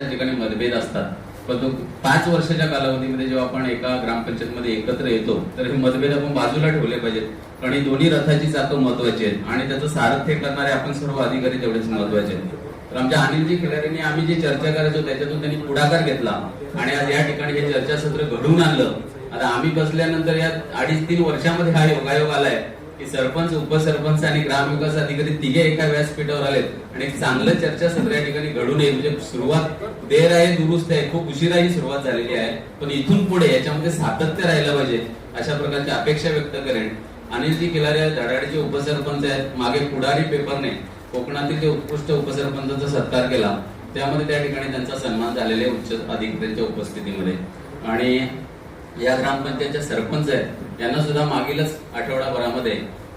ठिकाणी मतभेद असतात. पण तो पाच वर्षाच्या कालावधीमध्ये जेव्हा आपण एका ग्रामपंचायतमध्ये एकत्र येतो तर हे मतभेद आपण बाजूला ठेवले पाहिजेत. कारण ही दोन्ही रथाची चाकं महत्वाची आहेत आणि त्याचं सारथ्य करणारे आपण सर्व अधिकारी तेवढेच महत्त्वाचे आहेत. तर आमच्या अनिलजी खिलाऱ्यांनी आम्ही जी चर्चा करायचो त्याच्यातून त्यांनी पुढाकार घेतला आणि आज या ठिकाणी हे चर्चासत्र घडवून आणलं. आता आम्ही बसल्यानंतर या अडीच तीन वर्षामध्ये हा योगायोग आलाय. की सरपंच उपसरपंच आणि ग्रामविकास अधिकारी तिघे एका व्यासपीठावर आलेत. आणि एक चांगलं चर्चासत्र या ठिकाणी घडून येईल. म्हणजे सुरुवात देर आहे दुरुस्त आहे. खूप उशिरा ही सुरुवात झालेली आहे. पण इथून पुढे याच्यामध्ये सातत्य राहिलं पाहिजे अशा प्रकारची अपेक्षा व्यक्त करेन. अनिलजी किलारे धडाडीचे उपसरपंच आहेत. मागे पुढारी पेपरने कोकणातील जे उत्कृष्ट उपसरपंचाचा सत्कार केला त्यामध्ये त्या ठिकाणी त्यांचा सन्मान झालेला आहे उच्च अधिकाऱ्यांच्या उपस्थितीमध्ये. आणि या ग्रामपंचायतच्या सरपंच आहेत. यांना सुद्धा मागीलच आठवडाभरामध्ये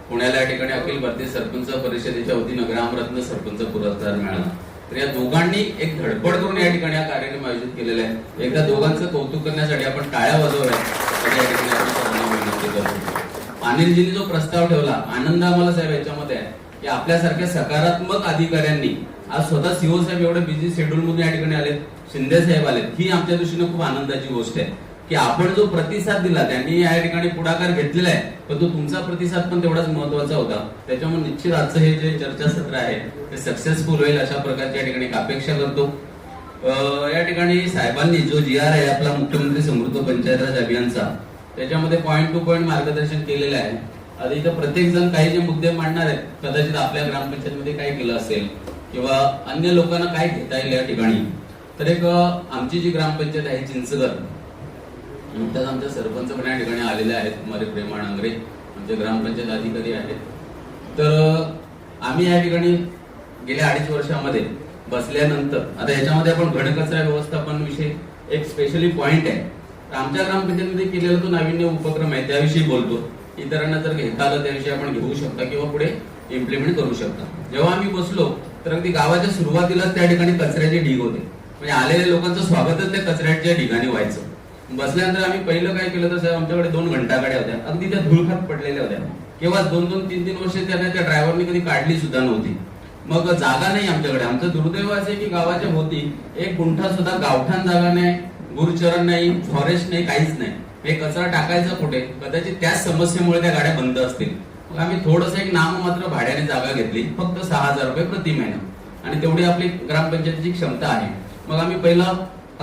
पुण्याला या ठिकाणी अखिल भारतीय सरपंच परिषदेच्या वतीनं ग्रामरत्न सरपंच पुरस्कार मिळाला. तर या दोघांनी एक धडपड करून या ठिकाणी हा कार्यक्रम आयोजित केलेला आहे. एकदा दोघांचं कौतुक करण्यासाठी आपण टाळ्या वाजवल्या अनिलजींनी जो प्रस्ताव ठेवला आनंद आम्हाला साहेब याच्यामध्ये आहे की आपल्यासारख्या सकारात्मक अधिकाऱ्यांनी आज स्वतः सीओ साहेब एवढे बिझी शेड्यूल मधून या ठिकाणी आले शिंदे साहेब आले ही आमच्या दृष्टीने खूप आनंदाची गोष्ट आहे. की आपण जो प्रतिसाद दिला त्यांनी या ठिकाणी पुढाकार घेतलेला आहे पण तो तुमचा प्रतिसाद पण तेवढाच महत्त्वाचा होता. त्याच्यामुळे निश्चित आजचं हे जे चर्चासत्र आहे ते सक्सेसफुल होईल अशा प्रकारची या ठिकाणी अपेक्षा करतो. या ठिकाणी साहेबांनी जो जी आर आहे आपला मुख्यमंत्री समृद्ध पंचायत राज अभियानचा त्याच्यामध्ये पॉईंट टू पॉईंट मार्गदर्शन केलेलं आहे. आता इथं प्रत्येक जण काही जे मुद्दे मांडणार आहेत कदाचित आपल्या ग्रामपंचायतमध्ये काय केलं असेल किंवा अन्य लोकांना काय घेता येईल या ठिकाणी. तर एक आमची जी ग्रामपंचायत आहे चिंचगड नुकत्याच आमच्या सरपंच पण या ठिकाणी आलेले आहेत कुमारी प्रेमा नांगरे आमचे ग्रामपंचायत अधिकारी आहेत. तर आम्ही या ठिकाणी गेल्या अडीच वर्षामध्ये बसल्यानंतर आता याच्यामध्ये आपण घनकचरा व्यवस्थापन विषयी एक स्पेशली पॉइंट आहे. तर आमच्या ग्रामपंचायतीमध्ये केलेला तो नाविन्य उपक्रम आहे त्याविषयी बोलतो. इतरांना जर घेता आलं त्याविषयी आपण घेऊ शकता किंवा पुढे इम्प्लिमेंट करू शकता. जेव्हा आम्ही बसलो तर अगदी गावाच्या सुरुवातीलाच त्या ठिकाणी कचऱ्याचे ढीग होते. म्हणजे आलेल्या लोकांचं स्वागतच त्या कचऱ्याच्या ठिकाणी व्हायचं. बसल्यानंतर आम्ही पहिलं काय केलं तर साहेब आमच्याकडे दोन घंटागाड्या होत्या. अगदी त्या धुळखात पडलेल्या होत्या. केव्हा दोन दोन तीन तीन वर्ष त्यांना त्या ड्रायव्हरनी कधी काढली सुद्धा नव्हती. मग जागा नाही आमच्याकडे. आमचं दुर्दैव असे की गावाच्या होती एक गुंठा सुद्धा गावठाण जागा नाही गुरुचरण नाही फॉरेस्ट नाही काहीच नाही. हे कचरा टाकायचा कुठे? कदाचित त्याच समस्येमुळे त्या गाड्या बंद असतील. मग आम्ही थोडस एक नाममात्र भाड्याने जागा घेतली. फक्त सहा हजार रुपये प्रति महिना. आणि तेवढी आपली ग्रामपंचायतीची क्षमता आहे. मग आम्ही पहिला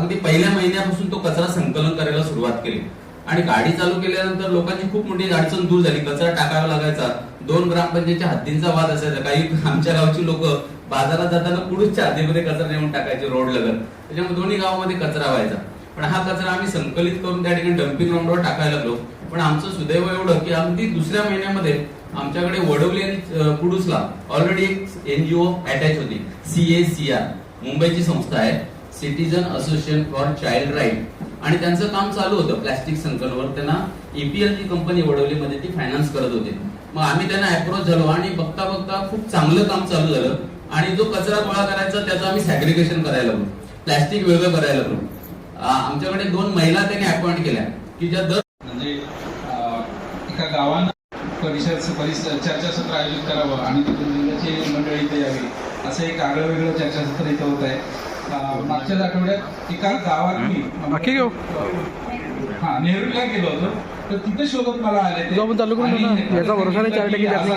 अगदी पहिल्या महिन्यापासून तो कचरा संकलन करायला सुरुवात केली. आणि गाडी चालू केल्यानंतर लोकांची खूप मोठी अडचण दूर झाली. कचरा टाकावा लागायचा. दोन ग्रामपंचायतच्या हद्दींचा वाद असायचा. काही आमच्या गावची लोक बाजारात जाताना पुढच्या हद्दीमध्ये कचरा नेऊन टाकायचे रोड लगत. त्याच्यामुळे दोन्ही गावामध्ये कचरा व्हायचा. पण हा कचरा आम्ही संकलित करून त्या ठिकाणी डम्पिंग ग्राउंडवर टाकायला लागलो. पण आमचं सुदैव एवढं की अगदी दुसऱ्या महिन्यामध्ये आमच्याकडे वडवली आणि कुडूसला ऑलरेडी एक एनजीओ अटॅच होती. सीएसीआर मुंबईची संस्था आहे. Citizen association for child right आणि त्यांचं काम चालू होतं प्लास्टिक संकलनवर. त्यांना ईपीएल जी कंपनी वडवलीमध्ये ती फायनान्स करत होते. मग आम्ही त्यांना अप्रोच झालो आणि बघता बघता खूप चांगलं काम चालू झालं. आणि जो कचरा गोळा करायचा त्याचं आम्ही सॅग्रिगेशन करायला लागलो. प्लास्टिक वेगळं करायला लागलो. आमच्याकडे दोन महिला त्यांनी अपॉइंट केल्या की ज्या दर म्हणजे एका गावानं परिसर परिसर चर्चासत्र आयोजित करावं आणि तिथून जिल्ह्याची मंडळी इथे यावी असं एक आगळं वेगळं चर्चासत्र इथं होत आहे. मागच्याच आठवड्यात एका गावात मी. हा? नेहरूला गेलो होतो. तर तिथे शोधत मला आले ते.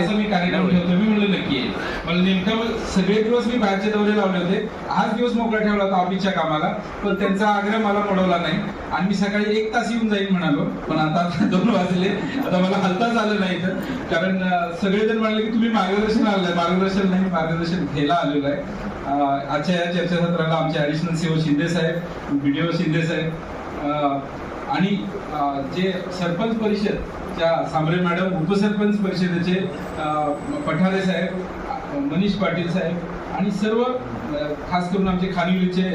असं- मी कार्यक्रम ठेवतो मी म्हणलं नक्की मला नेमकं सगळे दिवस मी बाहेरचे दौरे लावले होते. आज दिवस मोकळा ठेवला होता ऑफिसच्या कामाला. पण त्यांचा आग्रह मला पडवला नाही. आणि मी सकाळी एक तास येऊन जाईल म्हणालो. पण आता दोन वाजले. आता मला हलताच आलं नाही तर कारण सगळेजण म्हणले की तुम्ही मार्गदर्शन आलंय. मार्गदर्शन नाही मार्गदर्शन घ्यायला आलेलो आहे. आजच्या या चर्चासत्राला आमचे ऍडिशनल सीओ शिंदे साहेब बीडीओ शिंदे साहेब आणि जे सरपंच परिषद च्या सांबरे मॅडम उपसरपंच परिषदेचे पठारे साहेब मनीष पाटील साहेब आणि सर्व खास करून आमचे खानिवलीचे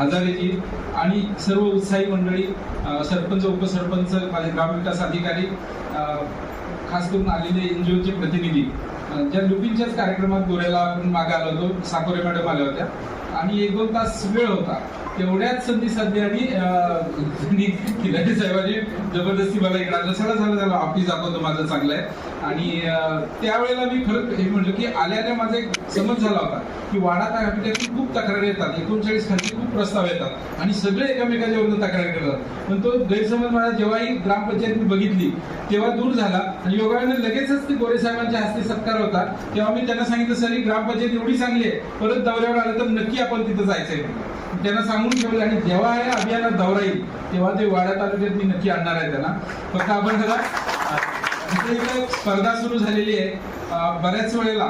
हजारेजी आणि सर्व उत्साही मंडळी सरपंच उपसरपंच माझे ग्रामविकास अधिकारी खास करून आलेले एन जी ओचे प्रतिनिधी ज्या लुपिनच्याच कार्यक्रमात गोऱ्याला आपण मागे आलो होतो साकोरे मॅडम आल्या होत्या. आणि एक दोन तास वेळ होता. तेवढ्याच संधी साधली आणि अं, त्यांनी साहेबांनी जबरदस्ती मला इकडे आणलं झालं झालं. चला ऑफिस दाखवतो माझं चांगलं आहे. आणि त्यावेळेला मी खरं हे म्हटलं की आल्याने माझा एक समज झाला होता की वाडा तालुक्यातून खूप तक्रारी येतात. एकोणचाळीस खाली खूप प्रस्ताव येतात. आणि सगळे एकामेकाच्या विरुद्ध तक्रारी करतात. पण तो गैरसमज मला जेव्हाही ग्रामपंचायत मी बघितली तेव्हा दूर झाला. आणि योगाने लगेचच ते गोरे साहेबांच्या हस्ते सत्कार होता. तेव्हा मी त्यांना सांगितलं सर ही ग्रामपंचायत एवढी चांगली आहे. परत दौऱ्यावर आलं तर नक्की आपण तिथं जायचंय. त्यांना सांग सांगून ठेवले आणि जेव्हा हे अभियानात दौरा येईल तेव्हा ते वाड्या तालुक्यात मी नक्की आणणार आहे त्यांना फक्त आपण जरा इकडे इकडे स्पर्धा सुरू झालेली आहे. बऱ्याच वेळेला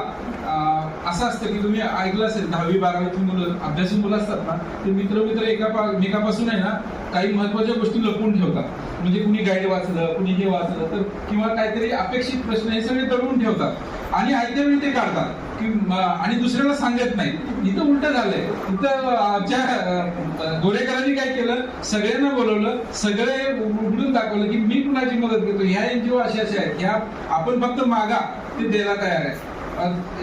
असं असतं की तुम्ही ऐकलं असेल दहावी बारावीची मुलं अभ्यासू मुलं असतात ना ते मित्र मित्र एका पा- एकापासून आहे ना काही महत्त्वाच्या गोष्टी लपवून ठेवतात. म्हणजे कुणी गाईड वाचलं कुणी हे वाचलं तर किंवा काहीतरी अपेक्षित प्रश्न हे सगळे दडवून ठेवतात आणि आयत्या वेळी ते काढतात. की आणि दुसऱ्याला सांगत नाही. इथं उलट झालंय. इथं आमच्या गोरेकरांनी काय केलं? सगळ्यांना बोलवलं. सगळे उघडून दाखवलं की मी कुणाची मदत करतो ह्या एनजीओ अशा अशा आहेत. ह्या आपण फक्त मागा ते द्यायला तयार आहे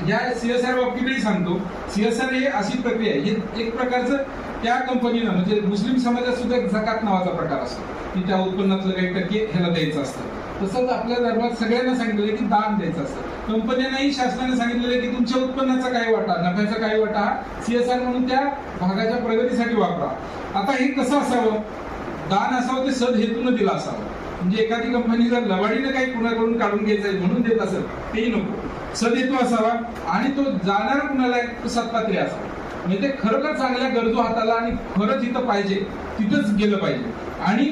ज्या सीएसआर बाबतीतही सांगतो. सीएसआर हे अशी प्रक्रिया आहे. हे एक प्रकारचं त्या कंपनीनं म्हणजे मुस्लिम समाजात सुद्धा एक जकात नावाचा प्रकार असतो. की त्या उत्पन्नातलं काही टक्के ह्याला द्यायचं असतं. तसंच आपल्या धर्मात सगळ्यांना सांगितलं आहे की दान द्यायचं असतं. कंपन्यांनाही शासनाने सांगितलेलं आहे की तुमच्या उत्पन्नाचा काही वाटा नफ्याचा काही वाटा सीएसआर म्हणून त्या भागाच्या प्रगतीसाठी वापरा. आता हे कसं असावं? दान असावं ते सद हेतून दिलं असावं. म्हणजे एखादी कंपनी जर लवाडीनं काही कुणाकडून काढून घ्यायचं आहे म्हणून देत असेल तेही नको. सदित्व असावा आणि तो जाणार कुणाला एक तो सत्पात्री असावा. म्हणजे ते खरोखर चांगल्या गरजू हाताला आणि खरंच इथं पाहिजे तिथंच गेलं पाहिजे. आणि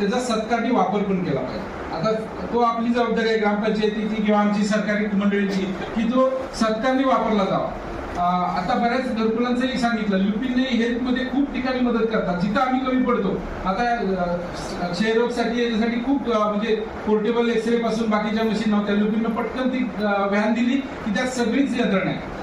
त्याचा सत्कारनी वापर पण केला पाहिजे. आता तो आपली जबाबदारी आहे ग्रामपंचायतीची किंवा आमची सरकारी मंडळीची की तो सत्कारनी वापरला जावा. आता बऱ्याच घरकुलांचंही सांगितलं लुपिनने हेल्थमध्ये खूप ठिकाणी मदत करतात जिथं आम्ही कमी पडतो. आता क्षयरोगसाठी याच्यासाठी खूप म्हणजे पोर्टेबल एक्सरे पासून बाकीच्या मशीन नव्हत्या. लुपिननं पटकन ती व्हॅन दिली की त्यात सगळीच यंत्रणा आहे.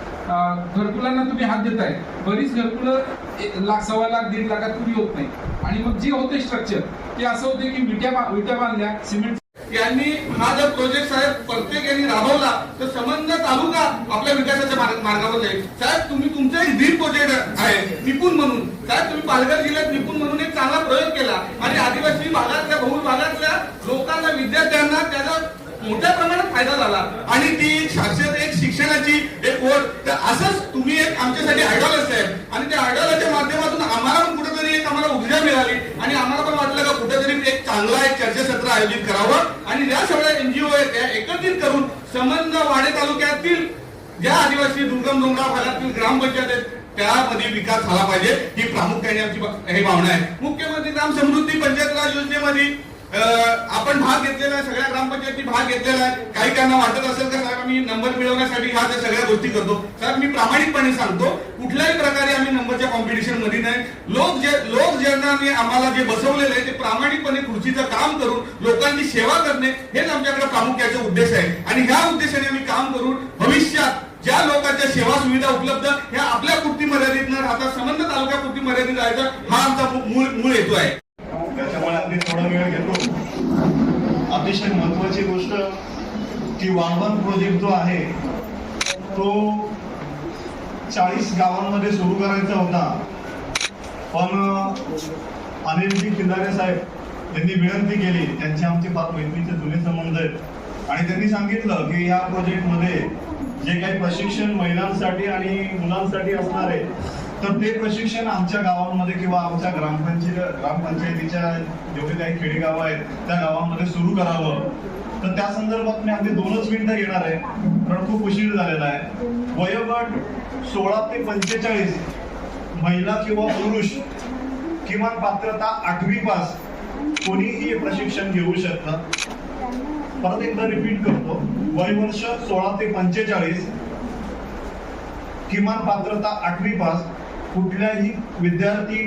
घरकुलांना तुम्ही हात देताय. बरीच घरकुलं लाख सव्वा लाख दीड लाखात पुरी होत नाही. आणि मग जे होते स्ट्रक्चर ते असं होते की विट्या विट्या बांधल्या सिमेंट यांनी हा जर प्रोजेक्ट साहेब प्रत्येक यांनी राबवला तर संबंध तालुका आपल्या विकासाच्या मार्गावर जाईल साहेब तुम्ही तुमचा एक प्रोजेक्ट आहे निपुण म्हणून. साहेब तुम्ही पालघर जिल्ह्यात निपुण म्हणून एक चांगला प्रयोग केला. आणि आदिवासी भागातल्या बहुल भागातल्या लोकांना विद्यार्थ्यांना त्याचा मोठ्या प्रमाणात फायदा झाला. आणि ती शाश्वत एक शिक्षणाची एक ओढ तर असंच तुम्ही एक आमच्यासाठी आयडॉल आहे आणि त्या आयडॉलच्या माध्यमातून आम्हाला पण कुठेतरी एक आम्हाला ऊर्जा मिळाली. आणि आम्हाला पण वाटलं का कुठेतरी एक चांगला एक चर्चासत्र आयोजित करावं. आणि या सगळ्या एनजीओ आहेत त्या एकत्रित करून संबंध वाडे तालुक्यातील ज्या आदिवासी दुर्गम डोंगराळ भागातील ग्रामपंचायत आहेत त्यामध्ये विकास झाला पाहिजे. ही प्रामुख्याने आमची हे भावना आहे. मुख्यमंत्री ग्राम समृद्धी पंचायत राज योजनेमध्ये आपण भाग घेतलेला आहे सगळ्या ग्रामपंचायती भाग घेतलेला आहे. काही त्यांना वाटत असेल तर साहेब आम्ही नंबर मिळवण्यासाठी ह्या त्या सगळ्या गोष्टी करतो. साहेब मी प्रामाणिकपणे सांगतो कुठल्याही प्रकारे आम्ही नंबरच्या कॉम्पिटिशनमध्ये नाही. लोक जे लोक ज्यांना आम्हाला जे बसवलेलं आहे ते प्रामाणिकपणे खुर्चीचं काम करून लोकांची सेवा करणे हेच आमच्याकडे प्रामुख्याचा उद्देश आहे. आणि ह्या उद्देशाने आम्ही काम करून भविष्यात ज्या लोकांच्या सेवा सुविधा उपलब्ध ह्या आपल्या पुरती मर्यादित न राहता संबंध तालुक्या पुरती मर्यादित राहायचा हा आमचा मूळ मूळ हेतू आहे. अगदी थोडा वेळ घेतो. अतिशय महत्वाची गोष्ट की वाढवण प्रोजेक्ट जो आहे तो चाळीस गावांमध्ये सुरू करायचा होता. पण अनिलजी किल्लारे साहेब यांनी विनंती केली. त्यांचे आमचे पाच मैत्रीचे जुने संबंध आहेत. आणि त्यांनी सांगितलं की या प्रोजेक्टमध्ये जे काही प्रशिक्षण महिलांसाठी आणि मुलांसाठी असणार आहे तर ते प्रशिक्षण आमच्या गावांमध्ये किंवा आमच्या ग्रामपंचायत ग्रामपंचायतीच्या जेवढे काही खेडेगाव आहेत त्या गावांमध्ये सुरू करावं. तर त्या संदर्भात मी अगदी दोनच मिनिटं घेणार आहे कारण खूप उशीर झालेला आहे. वयोगट सोळा ते पंचेचाळीस महिला किंवा पुरुष किमान पात्रता आठवी पास कोणीही प्रशिक्षण घेऊ शकतं. परत एकदा रिपीट करतो वय वर्ष सोळा ते पंचेचाळीस किमान पात्रता आठवी पास कुठल्याही विद्यार्थी